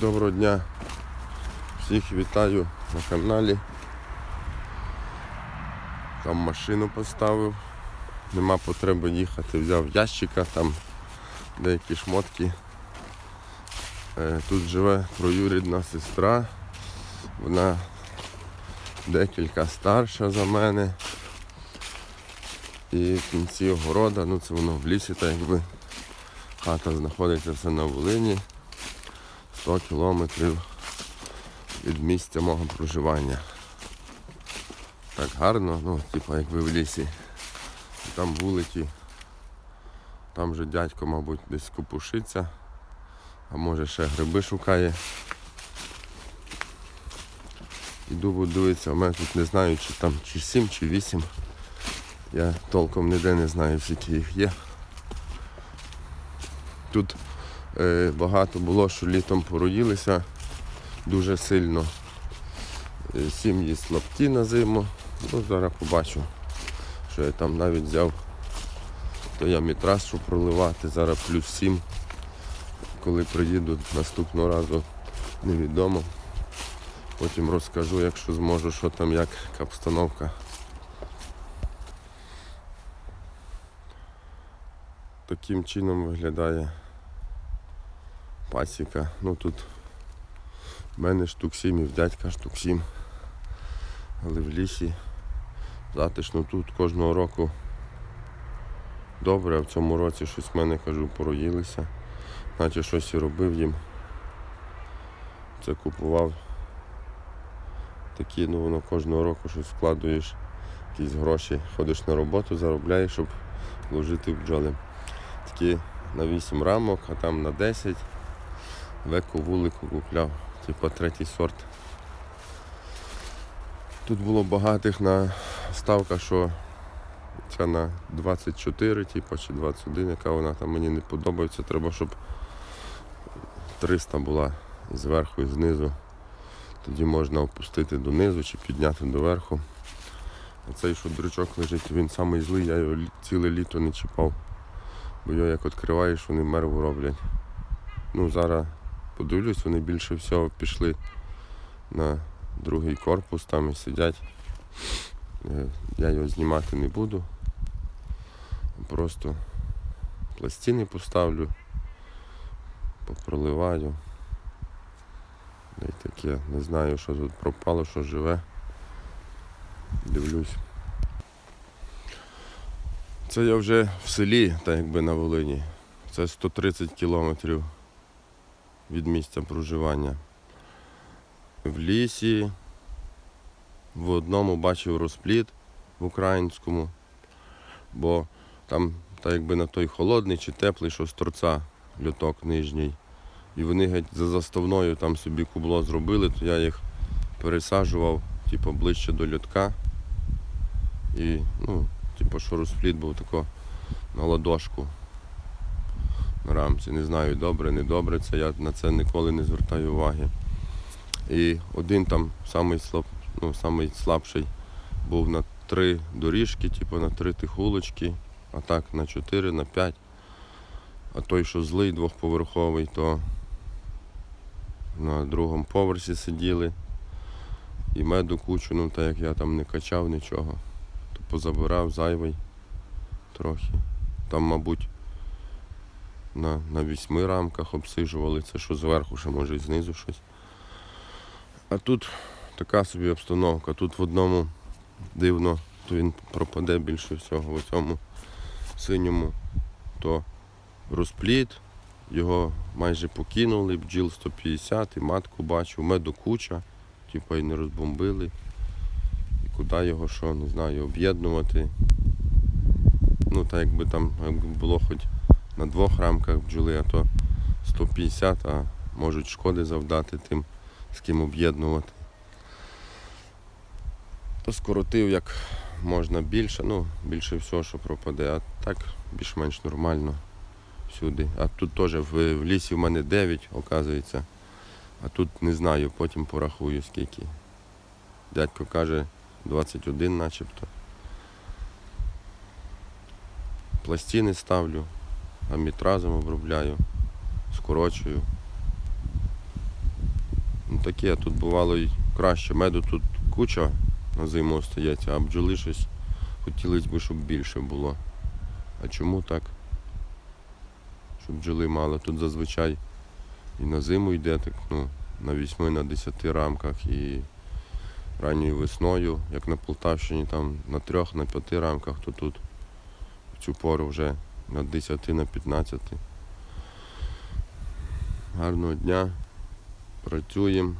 Доброго дня. Всіх вітаю на каналі. Там машину поставив. Нема потреби їхати, взяв ящика, там деякі шмотки. Е, Тут живе троюрідна сестра. Вона декілька старша за мене. І в кінці огорода, ну це воно в лісі, так якби хата знаходиться все на Волині. 100 кілометрів від місця мого проживання. Так гарно, ну, типу як ви в лісі. Там вулики. Там вже дядько, мабуть, десь копушиться, а може ще гриби шукає. Іду буду дивитися, у мене тут не знаю, чи там чи 7, чи 8. Я толком ніде не знаю, скільки їх є. Тут багато було, що літом породілися дуже сильно. Е, сім'ї слабкі на зиму. Ну, зараз побачу, що я там навіть взяв. То я мітрас, щоб проливати, зараз плюс 7. Коли приїду наступного разу, невідомо. Потім розкажу, якщо зможу, що там, як, обстановка. Таким чином виглядає пасіка. Ну тут в мене штук 7 і в дядька штук 7. Але в лісі затишно тут кожного року добре, а в цьому році щось в мене кажу, пороїлися. Наче щось і робив їм. Це купував. Такі, ну воно кожного року щось вкладуєш, якісь гроші, ходиш на роботу, заробляєш, щоб вложити в бджоли. Такі на 8 рамок, а там на 10. Веку вулику купляв, типу третій сорт. Тут було багатих на ставка, що ця на 24, типу, чи 21, яка вона там мені не подобається. Треба, щоб 300 була зверху і знизу. Тоді можна опустити донизу чи підняти доверху. А цей, що дрючок лежить, він самий злий, я його ціле літо не чіпав. Бо його як відкриваєш, вони мерву роблять. Ну, зараз подивлюсь, вони більше всього пішли на другий корпус там і сидять. Е, Я його знімати не буду. Просто пластини поставлю, попроливаю. Й таке, не знаю, що тут пропало, що живе. Дивлюсь. Це я вже в селі, так якби на Волині. Це 130 кілометрів від місця проживання. В лісі в одному бачив розпліт в українському, бо там так якби на той холодний чи теплий, що з торця льоток нижній. І вони геть за заставною там собі кубло зробили, то я їх пересаджував типу, ближче до льотка. І, ну, типу, що розпліт був тако на ладошку рамці. Не знаю, добре, не добре, це я на це ніколи не звертаю уваги. І один там самий, слаб, ну, самий слабший був на три доріжки, типу на три тихулочки, а так на чотири, на п'ять. А той, що злий двохповерховий, то на другому поверсі сиділи. І меду кучу, ну так як я там не качав нічого, то позабирав зайвий трохи. Там, мабуть, на, на вісьми рамках обсижували це, що зверху, ще може і знизу щось. А тут така собі обстановка. Тут в одному дивно, то він пропаде більше всього. В цьому синьому то розпліт, його майже покинули, бджіл 150 і матку бачив, меду куча, типу і не розбомбили. І куди його що, не знаю, об'єднувати. Ну, так якби там якби було хоч на двох рамках бджоли, а то 150, а можуть шкоди завдати тим, з ким об'єднувати. То скоротив як можна більше, ну, більше всього, що пропаде, а так більш-менш нормально всюди. А тут теж в, в лісі в мене 9, оказується. А тут не знаю, потім порахую скільки. Дядько каже 21 начебто. Пластини ставлю, амітразом обробляю, скорочую. таке, тут бувало й краще. Меду тут куча на зиму стоять, а бджоли щось хотілося б, щоб більше було. А чому так? Щоб бджоли мало. Тут зазвичай і на зиму йде так, ну, на 8 на 10 рамках і ранньою весною, як на Полтавщині, там на 3 на 5 рамках, то тут в цю пору вже на 10 на 15. Гарного дня. Працюємо.